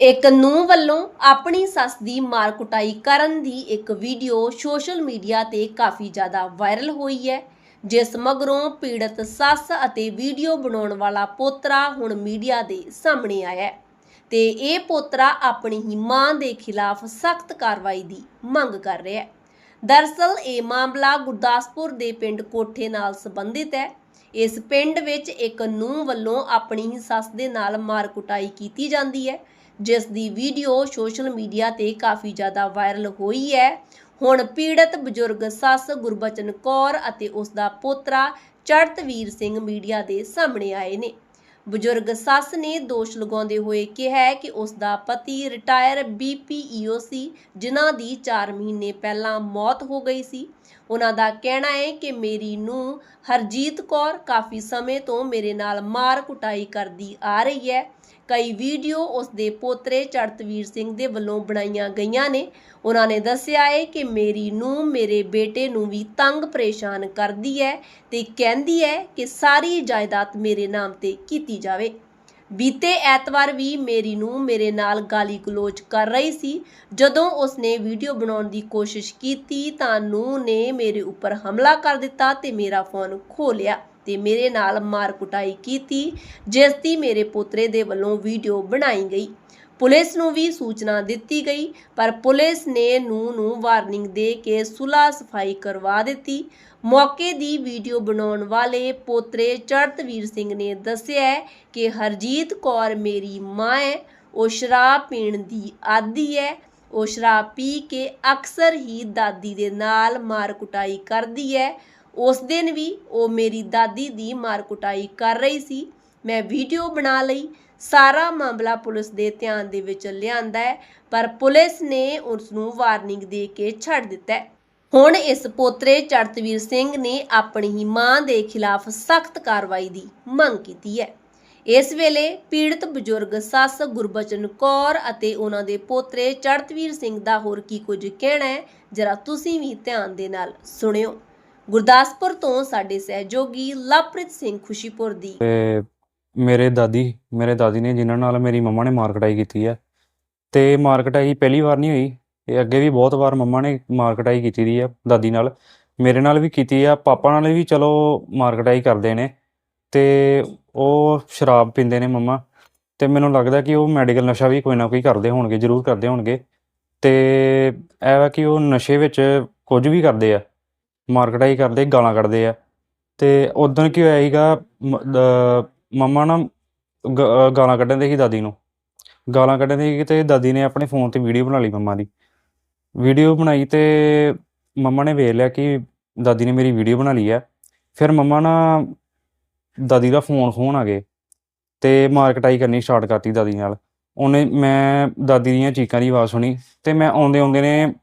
ਇੱਕ ਨੂੰ ਵੱਲੋਂ ਆਪਣੀ ਸੱਸ ਦੀ ਮਾਰ ਕੁਟਾਈ ਕਰਨ ਦੀ ਇੱਕ ਵੀਡੀਓ ਸੋਸ਼ਲ ਮੀਡੀਆ ਤੇ ਕਾਫੀ ਜ਼ਿਆਦਾ ਵਾਇਰਲ ਹੋਈ ਹੈ, ਜਿਸ ਮਗਰੋਂ ਪੀੜਤ ਸੱਸ ਅਤੇ ਵੀਡੀਓ ਬਣਾਉਣ ਵਾਲਾ ਪੋਤਰਾ ਹੁਣ ਮੀਡੀਆ ਦੇ ਸਾਹਮਣੇ ਆਇਆ ਹੈ ਤੇ ਇਹ ਪੋਤਰਾ ਆਪਣੀ ਹੀ ਮਾਂ ਦੇ ਖਿਲਾਫ ਸਖਤ ਕਾਰਵਾਈ ਦੀ ਮੰਗ ਕਰ ਰਿਹਾ ਹੈ। ਦਰਸਲ, ਇਹ ਮਾਮਲਾ ਗੁਰਦਾਸਪੁਰ ਦੇ ਪਿੰਡ ਕੋਠੇ ਨਾਲ ਸੰਬੰਧਿਤ ਹੈ। ਇਸ ਪਿੰਡ ਵਿੱਚ ਇੱਕ ਨੂੰਹ ਵੱਲੋਂ ਆਪਣੀ ਹੀ ਸੱਸ ਦੇ ਨਾਲ ਮਾਰ ਕੁਟਾਈ ਕੀਤੀ ਜਾਂਦੀ ਹੈ ਜਿਸ ਦੀ ਵੀਡੀਓ ਸੋਸ਼ਲ ਮੀਡੀਆ ਤੇ ਕਾਫੀ ਜ਼ਿਆਦਾ ਵਾਇਰਲ ਹੋਈ ਹੈ। ਹੁਣ ਪੀੜਤ ਬਜ਼ੁਰਗ ਸੱਸ ਗੁਰਬਚਨ ਕੌਰ ਅਤੇ ਉਸ ਦਾ ਪੋਤਰਾ ਚੜਤਵੀਰ ਸਿੰਘ ਮੀਡੀਆ ਦੇ ਸਾਹਮਣੇ ਆਏ ਨੇ। ਬਜ਼ੁਰਗ ਸੱਸ ਨੇ ਦੋਸ਼ ਲਗਾਉਂਦੇ ਹੋਏ ਕਿਹਾ ਕਿ ਉਸ ਦਾ ਪਤੀ ਰਿਟਾਇਰ ਬੀਪੀਈਓ ਸੀ, ਜਿਨ੍ਹਾਂ ਦੀ 4 ਮਹੀਨੇ ਪਹਿਲਾਂ ਮੌਤ ਹੋ ਗਈ ਸੀ। ਉਹਨਾਂ ਦਾ ਕਹਿਣਾ ਹੈ ਕਿ ਮੇਰੀ ਨੂੰ ਹਰਜੀਤ ਕੌਰ ਕਾਫੀ ਸਮੇਂ ਤੋਂ ਮੇਰੇ ਨਾਲ ਮਾਰ ਕੁਟਾਈ ਕਰਦੀ ਆ ਰਹੀ ਹੈ। ਕਈ ਵੀਡੀਓ ਉਸ ਦੇ ਪੋਤਰੇ ਚੜਤਵੀਰ ਸਿੰਘ ਦੇ ਵੱਲੋਂ ਬਣਾਈਆਂ ਗਈਆਂ ਨੇ। ਉਹਨਾਂ ਨੇ ਦੱਸਿਆ ਹੈ ਕਿ ਮੇਰੀ ਨੂੰ ਮੇਰੇ ਬੇਟੇ ਨੂੰ ਵੀ ਤੰਗ ਪਰੇਸ਼ਾਨ ਕਰਦੀ ਹੈ ਤੇ ਕਹਿੰਦੀ ਹੈ ਕਿ ਸਾਰੀ ਜਾਇਦਾਦ ਮੇਰੇ ਨਾਮ ਤੇ ਕੀਤੀ ਜਾਵੇ। ਬੀਤੇ ਐਤਵਾਰ ਵੀ ਮੇਰੀ ਨੂੰ ਮੇਰੇ ਨਾਲ ਗਾਲੀ ਗਲੋਚ ਕਰ ਰਹੀ ਸੀ। ਜਦੋਂ ਉਸਨੇ ਵੀਡੀਓ ਬਣਾਉਣ ਦੀ ਕੋਸ਼ਿਸ਼ ਕੀਤੀ ਤਾਂ ਨੂੰ ਨੇ ਮੇਰੇ ਉੱਪਰ ਹਮਲਾ ਕਰ ਦਿੱਤਾ ਤੇ ਮੇਰਾ ਫੋਨ ਖੋਹ ਲਿਆ। ਤੇ ਮੇਰੇ ਨਾਲ ਮਾਰ ਕੁਟਾਈ ਕੀਤੀ, ਜਿਸ ਦੀ ਮੇਰੇ ਪੋਤਰੇ ਦੇ ਵੱਲੋਂ ਵੀਡੀਓ ਬਣਾਈ ਗਈ। ਪੁਲਿਸ ਨੂੰ ਵੀ ਸੂਚਨਾ ਦਿੱਤੀ ਗਈ, ਪਰ ਪੁਲਿਸ ਨੇ ਨੂੰ ਨੂੰ ਵਾਰਨਿੰਗ ਦੇ ਕੇ ਸੁਲਾ ਸਫ਼ਾਈ ਕਰਵਾ ਦਿੱਤੀ। ਮੌਕੇ ਦੀ ਵੀਡੀਓ ਬਣਾਉਣ ਵਾਲੇ ਪੋਤਰੇ ਚੜਤਵੀਰ ਸਿੰਘ ਨੇ ਦੱਸਿਆ ਕਿ ਹਰਜੀਤ ਕੌਰ ਮੇਰੀ ਮਾਂ ਹੈ, ਉਹ ਸ਼ਰਾਬ ਪੀਣ ਦੀ ਆਦੀ ਹੈ। ਉਹ ਸ਼ਰਾਬ ਪੀ ਕੇ ਅਕਸਰ ਹੀ ਦਾਦੀ ਦੇ ਨਾਲ ਮਾਰ ਕੁਟਾਈ ਕਰਦੀ ਹੈ। ਉਸ ਦਿਨ ਵੀ ਉਹ ਮੇਰੀ ਦਾਦੀ ਦੀ ਮਾਰ ਕੁਟਾਈ ਕਰ ਰਹੀ ਸੀ। ਮੈਂ ਵੀਡੀਓ ਬਣਾ ਲਈ। ਸਾਰਾ ਮਾਮਲਾ ਪੁਲਿਸ ਦੇ ਧਿਆਨ ਦੇ ਵਿੱਚ ਲਿਆਂਦਾ ਹੈ, ਪਰ ਪੁਲਿਸ ਨੇ ਉਸ ਨੂੰ ਵਾਰਨਿੰਗ ਦੇ ਕੇ ਛੱਡ ਦਿੱਤਾ ਹੁਣ ਇਸ ਪੋਤਰੇ ਚੜਤਵੀਰ ਸਿੰਘ ਨੇ ਆਪਣੀ ਹੀ ਮਾਂ ਦੇ ਖਿਲਾਫ ਸਖਤ ਕਾਰਵਾਈ ਦੀ ਮੰਗ ਕੀਤੀ ਹੈ। ਇਸ ਵੇਲੇ ਪੀੜਤ ਬਜ਼ੁਰਗ ਸੱਸ ਗੁਰਬਚਨ ਕੌਰ ਅਤੇ ਉਹਨਾਂ ਦੇ ਪੋਤਰੇ ਚੜਤਵੀਰ ਸਿੰਘ ਦਾ ਹੋਰ ਕੀ ਕੁਝ ਕਹਿਣਾ ਹੈ, ਜਰਾ ਤੁਸੀਂ ਵੀ ਧਿਆਨ ਦੇ ਨਾਲ ਸੁਣਿਓ। ਗੁਰਦਾਸਪੁਰ ਤੋਂ ਸਾਡੇ ਸਹਿਯੋਗੀ ਲਵਪ੍ਰੀਤ ਸਿੰਘ ਖੁਸ਼ੀਪੁਰ ਦੀ। ਤੇ ਮੇਰੇ ਦਾਦੀ ਮੇਰੇ ਦਾਦੀ ਨੇ ਜਿਨ੍ਹਾਂ ਨਾਲ ਮੇਰੀ ਮੰਮਾ ਨੇ ਮਾਰ ਕਟਾਈ ਕੀਤੀ ਹੈ ਤੇ ਮਾਰ ਕਟਾਈ ਪਹਿਲੀ ਵਾਰ ਨਹੀਂ ਹੋਈ, ਇਹ ਅੱਗੇ ਵੀ ਬਹੁਤ ਵਾਰ ਮੰਮਾ ਨੇ ਮਾਰ ਕਟਾਈ ਕੀਤੀ ਦੀ ਆ, ਦਾਦੀ ਨਾਲ। ਮੇਰੇ ਨਾਲ ਵੀ ਕੀਤੀ ਆ, ਪਾਪਾ ਨਾਲ ਵੀ ਚਲੋ ਮਾਰ ਕਟਾਈ ਕਰਦੇ ਨੇ। ਤੇ ਉਹ ਸ਼ਰਾਬ ਪੀਂਦੇ ਨੇ ਮੰਮਾ। ਤੇ ਮੈਨੂੰ ਲੱਗਦਾ ਕਿ ਉਹ ਮੈਡੀਕਲ ਨਸ਼ਾ ਵੀ ਕੋਈ ਨਾ ਕੋਈ ਕਰਦੇ ਹੋਣਗੇ, ਜ਼ਰੂਰ ਕਰਦੇ ਹੋਣਗੇ। ਤੇ ਇਹ ਵਾ ਕਿ ਉਹ ਨਸ਼ੇ ਵਿੱਚ ਕੁਝ ਵੀ ਕਰਦੇ ਆ। ਮਾਰ ਕਟਾਈ ਕਰਦੇ, ਗਾਲਾਂ ਕੱਢਦੇ ਆ। ਤੇ ਉਦੋਂ ਕੀ ਹੋਇਆ ਸੀਗਾ ਮਮਾ ਨਾ ਗ- ਗਾਲਾਂ ਕੱਢਣ ਦੇ ਸੀ ਦਾਦੀ ਨੂੰ। ਗਾਲਾਂ ਕੱਢਣ ਦੇ ਸੀ ਤੇ ਦਾਦੀ ਨੇ ਆਪਣੇ ਫੋਨ ਤੇ ਵੀਡੀਓ ਬਣਾ ਲਈ ਮੰਮਾ ਦੀ। ਵੀਡੀਓ ਬਣਾਈ ਤੇ ਮੰਮਾ ਨੇ ਵੇਖ ਲਿਆ ਕਿ ਦਾਦੀ ਨੇ ਮੇਰੀ ਵੀਡੀਓ ਬਣਾ ਲਈ ਹੈ ਫਿਰ ਮੰਮਾ ਨਾ ਦਾਦੀ ਦਾ ਫੋਨ ਫੋਨ ਆ ਗਏ ਤੇ ਮਾਰ ਕਟਾਈ ਕਰਨੀ ਸਟਾਰਟ ਕਰਤੀ ਦਾਦੀ ਨਾਲ। ਉਹਨੇ, ਮੈਂ ਦਾਦੀ ਦੀਆਂ ਚੀਕਾਂ ਦੀ ਆਵਾਜ਼ ਸੁਣੀ ਤੇ ਮੈਂ ਆਉਂਦੇ ਆਉਂਦੇ ਨੇ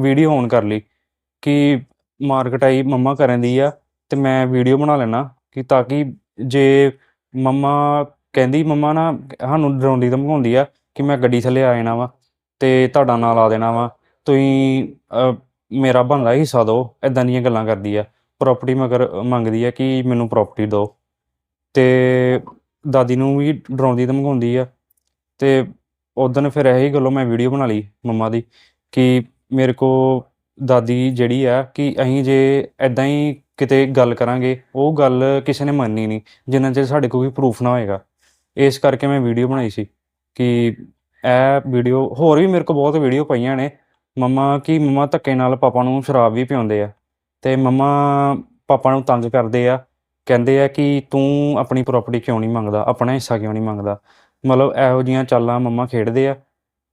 ਵੀਡੀਓ ਔਨ ਕਰ ਲਈ ਕਿ ਮਾਰ ਕਟਾਈ ਮੰਮਾ ਕਰਨ ਦੀ ਆ, ਤੇ ਮੈਂ ਵੀਡੀਓ ਬਣਾ ਲੈਣਾ ਕਿ ਤਾਂ ਕਿ ਜੇ ਮੰਮਾ ਕਹਿੰਦੀ, ਮੰਮਾ ਨਾ ਸਾਨੂੰ ਡਰਾਉਂਦੀ ਧਮਕਾਉਂਦੀ ਆ ਕਿ ਮੈਂ ਗੱਡੀ ਥੱਲੇ ਆ ਜਾਣਾ ਵਾ ਤੇ ਤੁਹਾਡਾ ਨਾਂ ਲਾ ਦੇਣਾ ਵਾ, ਤੁਸੀਂ ਮੇਰਾ ਬਣਦਾ ਹਿੱਸਾ ਦਿਓ ਇਦਾਂ ਦੀਆਂ ਗੱਲਾਂ ਕਰਦੀ ਆ ਪ੍ਰਾਪਰਟੀ ਮਗਰ ਮੰਗਦੀ ਆ ਕਿ ਮੈਨੂੰ ਪ੍ਰਾਪਰਟੀ ਦਿਓ। ਤੇ ਦਾਦੀ ਨੂੰ ਵੀ ਡਰਾਉਂਦੀ ਧਮਕਾਉਂਦੀ ਆ, ਤੇ ਉਦੋਂ ਫਿਰ ਇਹੀ ਗੱਲੋਂ ਮੈਂ ਵੀਡੀਓ ਬਣਾ ਲਈ ਮੰਮਾ ਦੀ ਕਿ ਮੇਰੇ ਕੋ ਦਾਦੀ ਜਿਹੜੀ ਆ ਕਿ ਅਸੀਂ ਜੇ ਐਦਾਂ ਹੀ ਕਿਤੇ ਗੱਲ ਕਰਾਂਗੇ, ਉਹ ਗੱਲ ਕਿਸੇ ਨੇ ਮੰਨਣੀ ਨਹੀਂ, ਜਿੰਨਾ ਚਿਰ ਸਾਡੇ ਕੋਲ ਕੋਈ ਪ੍ਰੂਫ ਨਾ ਹੋਏਗਾ। ਇਸ ਕਰਕੇ ਮੈਂ ਵੀਡੀਓ ਬਣਾਈ ਸੀ ਕਿ ਇਹ ਵੀਡੀਓ ਹੋਰ ਵੀ ਮੇਰੇ ਕੋਲ ਬਹੁਤ ਵੀਡੀਓ ਪਈਆਂ ਨੇ। ਮੰਮਾ ਕਿ ਮੰਮਾ ਧੱਕੇ ਨਾਲ ਪਾਪਾ ਨੂੰ ਸ਼ਰਾਬ ਵੀ ਪਿਆਉਂਦੇ ਆ ਤੇ ਮੰਮਾ ਪਾਪਾ ਨੂੰ ਤੰਗ ਕਰਦੇ ਆ। ਕਹਿੰਦੇ ਆ ਕਿ ਤੂੰ ਆਪਣੀ ਪ੍ਰਾਪਰਟੀ ਕਿਉਂ ਨਹੀਂ ਮੰਗਦਾ, ਆਪਣਾ ਹਿੱਸਾ ਕਿਉਂ ਨਹੀਂ ਮੰਗਦਾ? ਮਤਲਬ ਇਹੋ ਜੀਆਂ ਚਾਲਾਂ ਮੰਮਾ ਖੇਡਦੇ ਆ।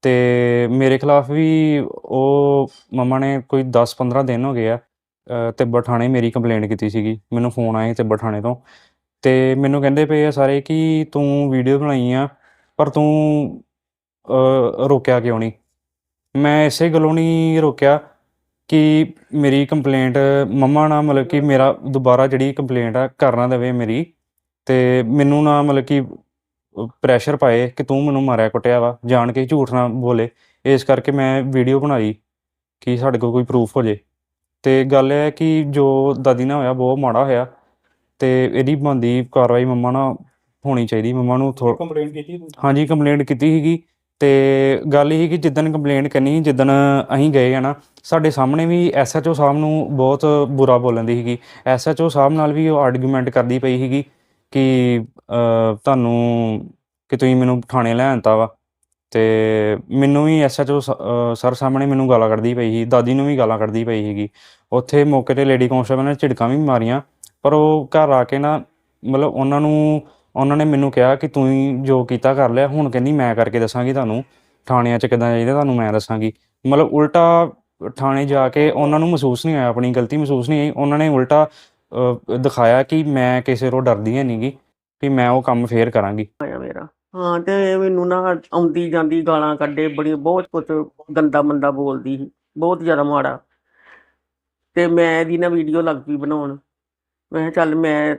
ਤੇ ਮੇਰੇ ਖਿਲਾਫ ਵੀ ਉਹ ਮੰਮਾ ਨੇ ਕੋਈ 10-15 ਦਿਨ ਹੋ ਗਏ ਆ ਅ, ਤੇ ਬਠਾਣੇ ਮੇਰੀ ਕੰਪਲੇਂਟ ਕੀਤੀ ਸੀਗੀ ਮੈਨੂੰ ਫੋਨ ਆਏ ਤੇ ਬਠਾਣੇ ਤੋਂ ਤੇ ਮੈਨੂੰ ਕਹਿੰਦੇ ਪਏ ਆ ਸਾਰੇ ਕਿ ਤੂੰ ਵੀਡੀਓ ਬਣਾਈ ਆ ਪਰ ਤੂੰ ਅ, ਰੋਕਿਆ ਕਿਉਂ ਨਹੀਂ? ਮੈਂ ਇਸੇ ਗੱਲੋਂ ਨਹੀਂ ਰੋਕਿਆ ਕਿ ਮੇਰੀ ਕੰਪਲੇਂਟ ਮੰਮਾ ਨਾ ਮਤਲਬ ਕਿ ਮੇਰਾ ਦੁਬਾਰਾ ਜਿਹੜੀ ਕੰਪਲੇਂਟ ਆ ਕਰਨਾ ਦੇਵੇ ਮੇਰੀ ਤੇ ਮੈਨੂੰ ਨਾ ਮਤਲਬ ਕਿ ਪ੍ਰੈਸ਼ਰ ਪਾਏ ਕਿ ਤੂੰ ਮੈਨੂੰ ਮਾਰਿਆ ਕੁੱਟਿਆ ਵਾ। ਜਾਣ ਕੇ ਝੂਠ ਨਾ ਬੋਲੇ। ਇਸ ਕਰਕੇ ਮੈਂ ਵੀਡੀਓ ਬਣਾਈ ਕਿ ਸਾਡੇ ਕੋਲ ਕੋਈ ਪ੍ਰੂਫ ਹੋ ਜੇ। ਤੇ ਗੱਲ ਇਹ ਹੈ ਕਿ ਜੋ ਦਾਦੀ ਨਾਲ ਹੋਇਆ ਬਹੁਤ ਮਾੜਾ ਹੋਇਆ। ਤੇ ਇਹਦੀ ਬਣਦੀ ਕਾਰਵਾਈ ਮੰਮਾ ਨਾਲ ਹੋਣੀ ਚਾਹੀਦੀ। ਮੰਮਾ ਨੂੰ ਕੰਪਲੇਂਟ ਕੀਤੀ? ਹਾਂਜੀ ਕੰਪਲੇਂਟ ਕੀਤੀ ਸੀਗੀ। ਤੇ ਗੱਲ ਇਹ ਕਿ ਜਿੱਦਣ ਕੰਪਲੇਂਟ ਕਰਨੀ ਸੀ ਜਿੱਦਣ ਅਸੀਂ ਗਏ ਆ ਨਾ ਸਾਡੇ ਸਾਹਮਣੇ ਵੀ ਐਸਐਚਓ ਸਾਹਿਬ ਨੂੰ ਬਹੁਤ ਬੁਰਾ ਬੋਲਣ ਦੀ ਸੀਗੀ। ਐਸਐਚਓ ਸਾਹਿਬ ਨਾਲ ਵੀ ਉਹ ਆਰਗੂਮੈਂਟ ਕਰਦੀ ਪਈ ਸੀਗੀ ਕਿ ਤੁਹਾਨੂੰ ਕਿ ਤੁਸੀਂ ਮੈਨੂੰ ਥਾਣੇ ਲੈ ਆਂਤਾ ਵਾ ਤੇ ਮੈਨੂੰ ਵੀ ਐਸਐਚਓ ਸਰ ਸਾਹਮਣੇ ਮੈਨੂੰ ਗਾਲਾਂ ਕੱਢਦੀ ਪਈ ਸੀ, ਦਾਦੀ ਨੂੰ ਵੀ ਗਾਲਾਂ ਕੱਢਦੀ ਪਈ ਸੀਗੀ। ਉੱਥੇ ਮੌਕੇ ਤੇ ਲੇਡੀ ਕਾਂਸਟੇਬਲ ਨੇ ਝਿੜਕਾਂ ਵੀ ਮਾਰੀਆਂ, ਪਰ ਉਹ ਘਰ ਆ ਕੇ ਨਾ ਮਤਲਬ ਉਹਨਾਂ ਨੂੰ, ਉਹਨਾਂ ਨੇ ਮੈਨੂੰ ਕਿਹਾ ਕਿ ਤੂੰ ਜੋ ਕੀਤਾ ਕਰ ਲਿਆ, ਹੁਣ ਕਹਿੰਦੀ ਮੈਂ ਕਰਕੇ ਦੱਸਾਂਗੀ ਤੁਹਾਨੂੰ, ਥਾਣਿਆਂ 'ਚ ਕਿੱਦਾਂ ਚਾਹੀਦਾ ਤੁਹਾਨੂੰ ਮੈਂ ਦੱਸਾਂਗੀ। ਮਤਲਬ ਉਲਟਾ ਥਾਣੇ ਜਾ ਕੇ ਉਹਨਾਂ ਨੂੰ ਮਹਿਸੂਸ ਨਹੀਂ ਹੋਇਆ, ਆਪਣੀ ਗਲਤੀ ਮਹਿਸੂਸ ਨਹੀਂ ਆਈ ਉਹਨਾਂ ਨੇ ਉਲਟਾ ਦਿਖਾਇਆ ਕਿ ਮੈਂ ਕਿਸੇ ਤੋਂ ਡਰਦੀ ਹੈ ਨਹੀਂਗੀ ਕਿ ਮੈਂ ਉਹ ਕੰਮ ਫੇਰ ਕਰਾਂਗੀ। ਆਇਆ ਮੇਰਾ। ਹਾਂ, ਤੇ ਮੈਨੂੰ ਨਾ ਆਉਂਦੀ ਜਾਂਦੀ ਗਾਲਾਂ ਕੱਢੇ, ਬੜੀ, ਬਹੁਤ ਕੁਝ ਗੰਦਾ ਮੰਦਾ ਬੋਲਦੀ ਸੀ, ਬਹੁਤ ਜ਼ਿਆਦਾ ਮਾੜਾ। ਤੇ ਮੈਂ ਇਹਦੀ ਨਾ ਵੀਡੀਓ ਲੱਗ ਪਈ ਬਣਾਉਣ। ਮੈਂ ਕਿਹਾ ਚੱਲ ਮੈਂ,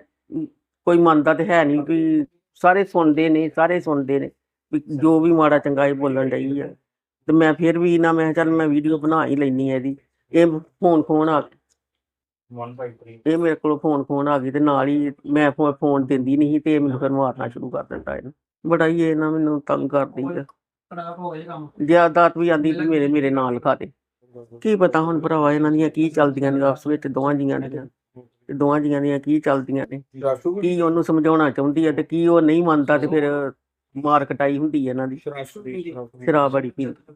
ਕੋਈ ਮੰਨਦਾ ਤੇ ਹੈ ਨਹੀਂ ਵੀ ਸਾਰੇ ਸੁਣਦੇ ਨੇ, ਸਾਰੇ ਸੁਣਦੇ ਨੇ, ਵੀ ਜੋ ਵੀ ਮਾੜਾ ਚੰਗਾ ਇਹ ਬੋਲਣ ਡਈ ਆ। ਤੇ ਮੈਂ ਫਿਰ ਵੀ ਨਾ, ਮੈਂ ਕਿਹਾ ਚੱਲ ਮੈਂ ਵੀਡੀਓ ਬਣਾ ਹੀ ਲੈਣੀ ਹੈ ਇਹਦੀ। ਇਹ ਫੋਨ ਫੋਨ ਆ ਇਹ ਮੇਰੇ ਕੋਲ ਫੋਨ ਫੋਨ ਆ ਗਈ ਤੇ ਨਾਲ ਹੀ ਮੈਂ ਫੋਨ ਦਿੰਦੀ ਨਹੀਂ ਤੇ ਇਹ ਮੈਨੂੰ ਫਿਰ ਮਾਰਨਾ ਸ਼ੁਰੂ ਕਰ ਦਿੰਦਾ ਇਹਨੂੰ। ਬੜਾ ਹੀ ਇਹ ਨਾ ਮੈਨੂੰ ਤੰਗ ਕਰਦੀ ਆ। ਜ਼ਿਆਦਾਤ ਵੀ ਆਂਦੀ ਵੀ ਮੇਰੇ ਮੇਰੇ ਨਾਲ ਲਿਖਾ ਦੇ। ਕੀ ਪਤਾ ਹੁਣ ਭਰਾਵਾ ਇਹਨਾਂ ਦੀਆਂ ਕੀ ਚੱਲਦੀਆਂ ਨੇ ਆਪਸ ਵਿੱਚ ਦੋਵਾਂ ਜੀਆਂ ਦੀਆਂ। ਤੇ ਦੋਵਾਂ ਜੀਆਂ ਦੀਆਂ ਕੀ ਚੱਲਦੀਆਂ ਨੇ। ਕੀ ਉਹਨੂੰ ਸਮਝਾਉਣਾ ਚਾਹੁੰਦੀ ਹੈ ਤੇ ਕੀ ਉਹ ਨਹੀਂ ਮੰਨਦਾ ਤੇ ਫਿਰ ਮਾਰ ਕਟਾਈ ਹੁੰਦੀ ਹੈ ਇਹਨਾਂ ਦੀ। ਸ਼ਰਾਬ ਬੜੀ ਪੀਂਦਾ।